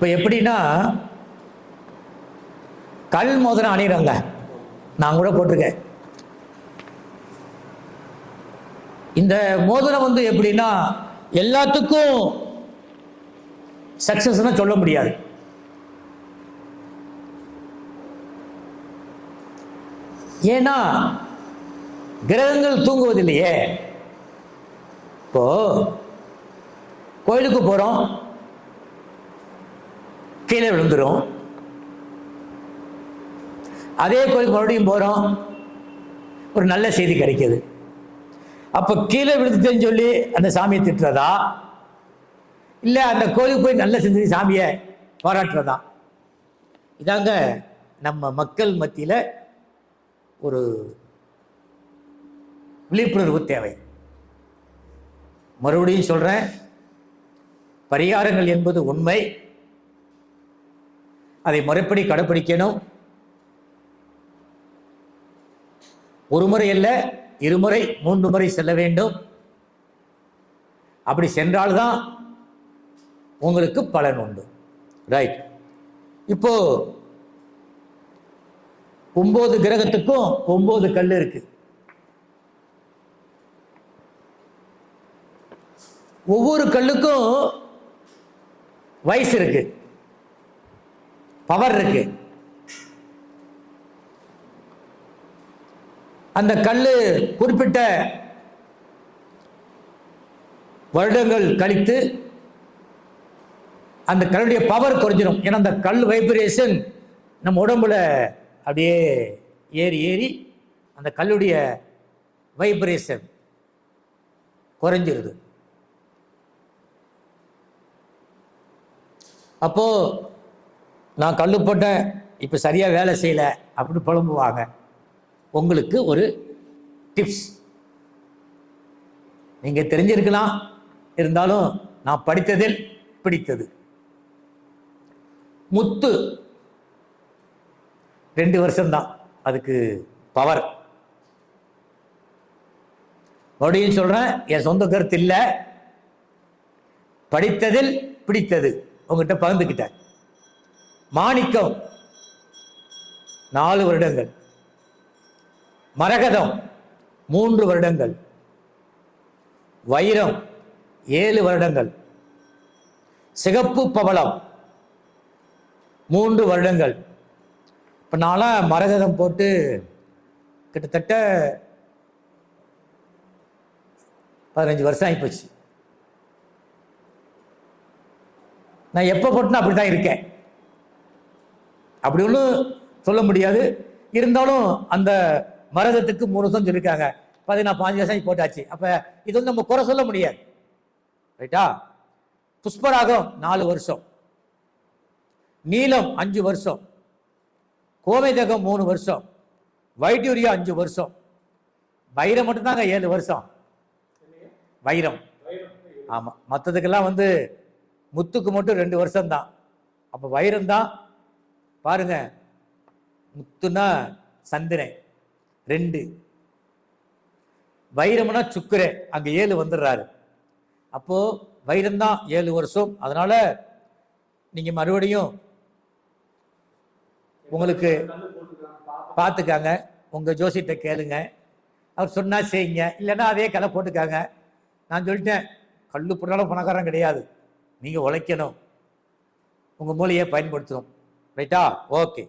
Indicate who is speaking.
Speaker 1: இப்போ எப்படின்னா கல் மோதிரம் அணிகிறாங்க நான் கூட போட்டிருக்கேன். இந்த மோதிரம் வந்து எப்படின்னா எல்லாத்துக்கும் சக்சஸ்னு சொல்ல முடியாது. ஏன்னா கிரகங்கள் தூங்குவதில்லையே. இப்போ கோயிலுக்கு போகிறோம் கீழே விழுந்துரும். அதே கோயிலுக்கு மறுபடியும் போகிறோம் ஒரு நல்ல செய்தி கிடைக்கிது. அப்போ கீழே விழுந்துட்டேன்னு சொல்லி அந்த சாமியை திட்டுறதா? இல்லை அந்த கோயிலுக்கு போய் நல்ல செஞ்சு சாமியை பாராட்டுறதா? இதாங்க நம்ம மக்கள் மத்தியில் ஒரு விழிப்புணர்வு தேவை. மறுபடியும் சொல்கிறேன் பரிகாரங்கள் என்பது உண்மை. அதை முறைப்படி கடைப்பிடிக்கணும். ஒரு முறை அல்ல இருமுறை மூன்று முறை செல்ல வேண்டும். அப்படி சென்றால்தான் உங்களுக்கு பலன் உண்டு. ரைட் இப்போ ஒன்பது கிரகத்துக்கும் ஒன்பது கல் இருக்கு. ஒவ்வொரு கல்லுக்கும் வயசு இருக்குது பவர் இருக்கு. அந்த கல் குறிப்பிட்ட வருடங்கள் கழித்து அந்த கல்லுடைய பவர் குறைஞ்சிடும் ஏன்னா அந்த கல் வைப்ரேஷன் நம்ம உடம்புல அப்படியே ஏறி ஏறி அந்த கல்லுடைய வைப்ரேஷன் குறைஞ்சிருது. அப்போ நான் கல் போட்டேன் இப்போ சரியாக வேலை செய்யலை அப்படின்னு புலம்புவாங்க. உங்களுக்கு ஒரு டிப்ஸ் நீங்கள் தெரிஞ்சிருக்கலாம். இருந்தாலும் நான் படித்ததில் பிடித்தது. முத்து. ரெண்டு வருஷம்தான். அதுக்கு பவர் மறுபடியும் சொல்கிறேன் என் சொந்த கருத்து இல்லை. படித்ததில் பிடித்தது. உங்ககிட்ட பகிர்ந்துக்கிட்டேன். மாணிக்கம். நாலு வருடங்கள். மரகதம் மூன்று வருடங்கள். வைரம் ஏழு வருடங்கள். சிகப்பு பவளம் மூன்று வருடங்கள். இப்போ நான்லாம் மரகதம் போட்டு கிட்டத்தட்ட பதினஞ்சு வருஷம் ஆகிப்போச்சு நான் எப்போ போட்டுனா அப்படி தான் இருக்கேன். அப்படி ஒன்றும் சொல்ல முடியாது. இருந்தாலும் அந்த மரதத்துக்கு மூணு வருஷம் சொல்லியிருக்காங்க பார்த்தீங்கன்னா பாஞ்சு வருஷம் போட்டாச்சு. அப்போ இது வந்து நம்ம குறை சொல்ல முடியாது. ரைட்டா புஷ்பராகம் நாலு வருஷம். நீலம் அஞ்சு வருஷம். கோமைதகம் மூணு வருஷம். வைட்டூரியா அஞ்சு வருஷம். வைரம் மட்டும்தாங்க ஏழு வருஷம். வைரம். ஆமாம் மற்றதுக்கெல்லாம் வந்து முத்துக்கு மட்டும் ரெண்டு வருஷம்தான். அப்போ வைரம் தான் பாருங்க. முத்துனா சந்திரன். ரெண்டு. வைரம்னா சுக்கரே அங்க ஏழு வந்துடுறாரு. அப்போ வைரம்தான் ஏழு வருஷம். அதனால நீங்க மறுபடியும் உங்களுக்கு பார்த்துக்காங்க உங்க ஜோசியத்தை கேளுங்க. அவர் சொன்னா செய்யுங்க. இல்லைன்னா அதே கதை போட்டுக்காங்க. நான் சொல்லிட்டேன். கல்லு போட்டாலும் பணக்காரன் கிடையாது. நீங்க உழைக்கணும். உங்க மூலையை பயன்படுத்தணும். ரைட்டா ஓகே